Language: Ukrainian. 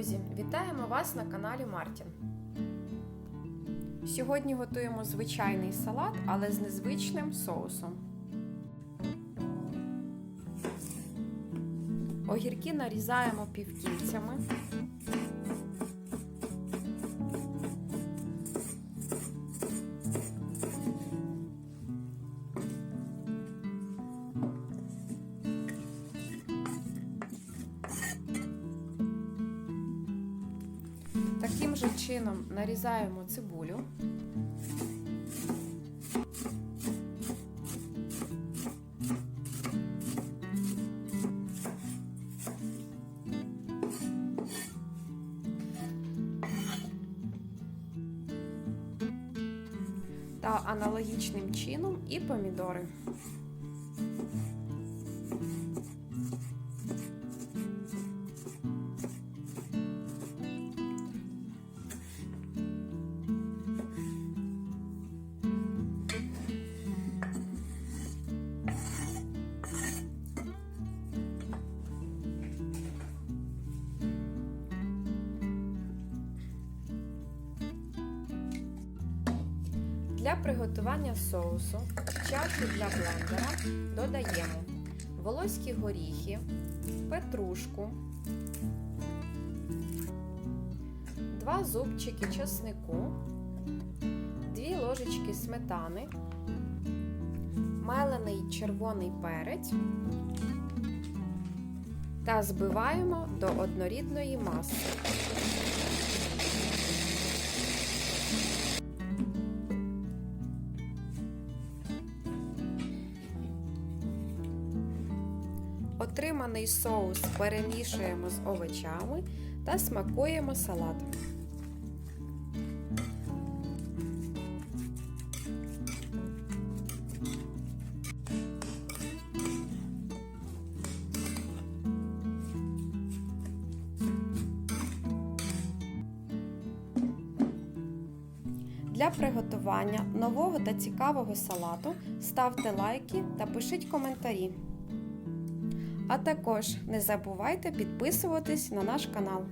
друзі! Вітаємо вас на каналі Мартін. Сьогодні готуємо звичайний салат, але з незвичним соусом. Огірки нарізаємо півкільцями. Таким же чином нарізаємо цибулю. Та аналогічним чином і помідори. Для приготування соусу в чашу для блендера додаємо волоські горіхи, петрушку, 2 зубчики чеснику, 2 ложечки сметани, мелений червоний перець та збиваємо до однорідної маси. Отриманий соус перемішуємо з овочами та смакуємо салатом. Для приготування нового та цікавого салату ставте лайки та пишіть коментарі. А також не забувайте підписуватись на наш канал.